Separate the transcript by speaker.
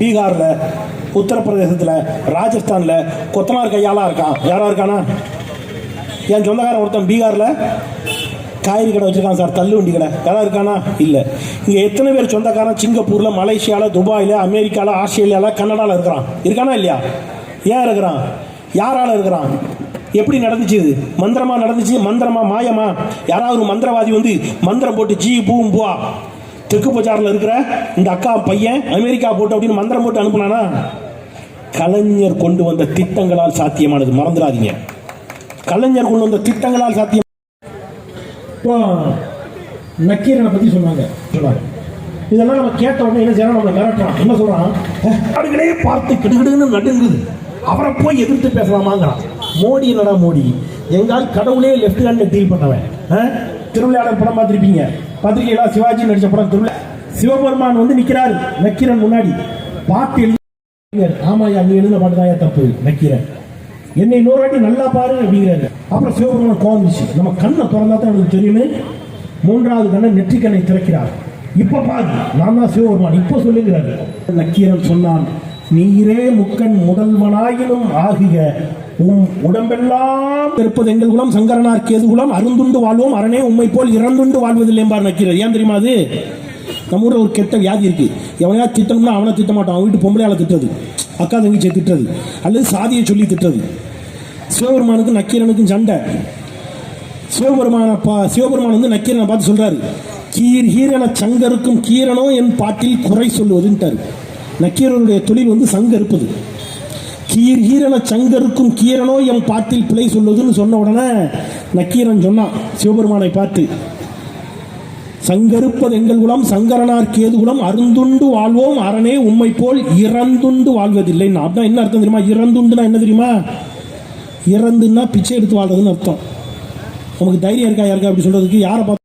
Speaker 1: பீகாரில் உத்தரப்பிரதேசத்தில் ராஜஸ்தானில் கொத்தனார் கையாலாம் இருக்கான் யாராக இருக்கானா? என் சொந்தக்காரன் ஒருத்தன் பீகாரில் காய்கறி கடை வச்சுருக்கான் சார் தள்ளு வண்டி கடை. யாரா இருக்கானா? இல்லை. இங்கே எத்தனை பேர் சொந்தக்காரன் சிங்கப்பூரில் மலேசியாவில் துபாயில் அமெரிக்காவில் ஆஸ்திரேலியாவில் கனடாவில் இருக்கிறான்? இருக்கானா இல்லையா? ஏன் இருக்கிறான்? யாரால் இருக்கிறான்? எப்படி நடந்துச்சு இது? மந்திரமாக நடந்துச்சு? மந்திரமா மாயமா? யாராவது ஒரு மந்திரவாதி வந்து மந்திரம் போட்டு ஜி பூம் பூவா தெற்கு பஜாரில் இருக்கிற இந்த அக்கா பையன் அமெரிக்கா போட்டு அப்படின்னு மந்திரம் போட்டு அனுப்புனானா? கலைஞர் கொண்டு வந்த திட்டங்களால் சாத்தியமானது. மறந்துடாதீங்க. கலைஞர் கொண்டு வந்த திட்டங்களால் சாத்தியம் நக்கீரனை பத்தி சொன்னாங்க சொன்னாங்க இதெல்லாம் நம்ம கேட்ட உடனே என்ன செய்யணும் நம்ம மிரட்டுறான். என்ன சொல்றான்? "அஹ், நாடுகளே பார்த்து கிடுகிடுன்னு நடுங்குது. அவரை போய் எதிர்த்து பேசலாமாங்கிறான். மோடி என்னடா மோடி? எங்கால் கடவுளே லெஃப்ட் ஹேண்ட்ல டீல் பண்ணவன். திருவிளையாடல் படம் பார்த்திருப்பீங்க. பத்திரிகையில சிவாஜி நடிச்ச படம் திருவிழா சிவபெருமான் வந்து நிக்கிறாரு நக்கீரன் முன்னாடி. பாட்டு எழுதி ஆமாயா நீ எழுத பாட்டுதான் தப்பு நக்கீரன். என்னை இன்னொரு வாட்டி நல்லா பாரு அப்படிங்கிறாரு. அப்புறம் சிவபெருமான் கோவம் நம்ம கண்ணை திறந்தா தான் எனக்கு தெரியுமே. மூன்றாவது கண்ணை நெற்றி கண்ணை திறக்கிறார். இப்ப பாரு நான் தான் சிவபெருமான். இப்போ சொல்லுகிறாரு. நக்கீரன் சொன்னான் நீரே முக்கன் முதல்வனாயினும் ஆகிய உடம்பெல்லாம் இருப்பது எங்கள் குலம் சங்கரனார் கேது குலம் அருந்துண்டு வாழ்வோம் அரணே உண்மை போல் இறந்துண்டு வாழ்வதில்லை என்பார் நக்கீரர். ஏன் தெரியுமா அது? நம்ம ஊரில் ஒரு கெட்ட வியாதி இருக்கு. எவனையா திட்டம்னா அவனை திட்ட மாட்டான். அவன் வீட்டு பொம்பளையால திட்டுறது. அக்கா தங்கச்சியை திட்டுறது. அல்லது சாதியை சொல்லி திட்டுறது. சிவபெருமானுக்கும் நக்கீரனுக்கும் சண்டை. சிவபெருமான பா சிவபெருமான் வந்து நக்கீரனை பார்த்து சொல்றாரு. கீர் ஹீரன சங்கருக்கும் கீரனோ என் பாட்டில் குறை சொல்லுவதுன்ட்டார். நக்கீரனுடைய தொழில் வந்து சங்க இருப்பது கீர் ஹீரன சங்கருக்கும் கீரனோ என் பாட்டில் பிழை சொல்லுதுன்னு சொன்ன உடனே நக்கீரன் சொன்னான் சிவபெருமானை பார்த்து சங்கருப்பது எங்கள் குலம் சங்கரனார் கேது குலம் அருந்துண்டு வாழ்வோம் அரணே உம்மை போல் இறந்துண்டு வாழ்வதில்லை அதான் என்ன அர்த்தம் தெரியுமா? இறந்துண்டுனா என்ன தெரியுமா? இறந்துன்னா பிச்சை எடுத்து வாழ்றதுன்னு அர்த்தம். நமக்கு தைரியம் இருக்கா யாருக்கா அப்படி சொல்றதுக்கு? யாரை பார்த்து